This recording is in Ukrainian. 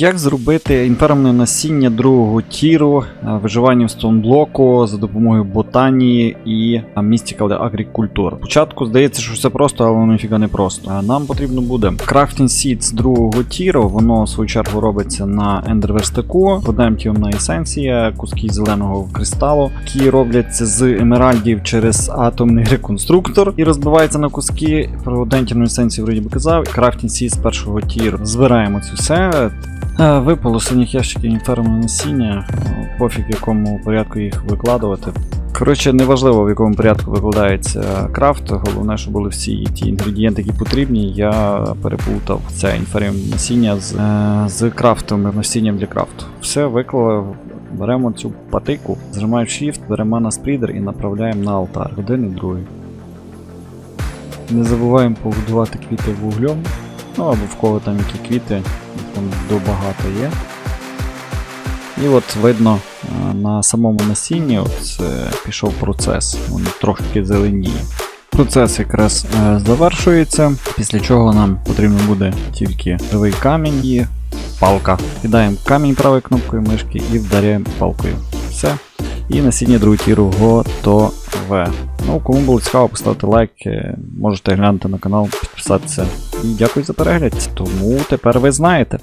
Як зробити інфермне насіння другого тіру, е, виживання стоунблоку за допомогою ботанії і Mystical Agriculture? Спочатку здається, що все просто, але воно ніфіга не просто. Нам потрібно буде Crafting Seeds другого тіру, воно в свою чергу робиться на ендерверстаку, Подемтіумна есенція, куски зеленого кристалу, які робляться з емеральдів через атомний реконструктор і розбиваються на куски. Про Дентівну есенцію вроді би казав. Crafting Seeds першого тіру. Збираємо це все. Е, Випало синіх ящиків інферно насіння, е, пофіг в якому порядку їх викладувати. Коротше, неважливо в якому порядку викладається крафт, головне, щоб були всі ті інгредієнти, які потрібні. Я переплутав це інферіум насіння з, е, з крафтом, насінням для крафту. Все виклали, беремо цю патику, зажимаємо Shift, беремо mana спрідер і направляємо на алтар. Один і другий. Не забуваємо побудувати квіти вуглем. Ну або в кого там які квіти, там добагато є. І от видно е, на самому насінні от, пішов процес, він трошки зеленіє. Процес якраз е, завершується, після чого нам потрібно буде тільки живий камінь і палка. Кидаємо камінь правою кнопкою мишки і вдаряємо палкою. Все. І насіння тіру готове. Ну, кому було цікаво, поставте лайк, е, можете глянути на канал, підписатися. І дякую за перегляд. Тому тепер ви знаєте.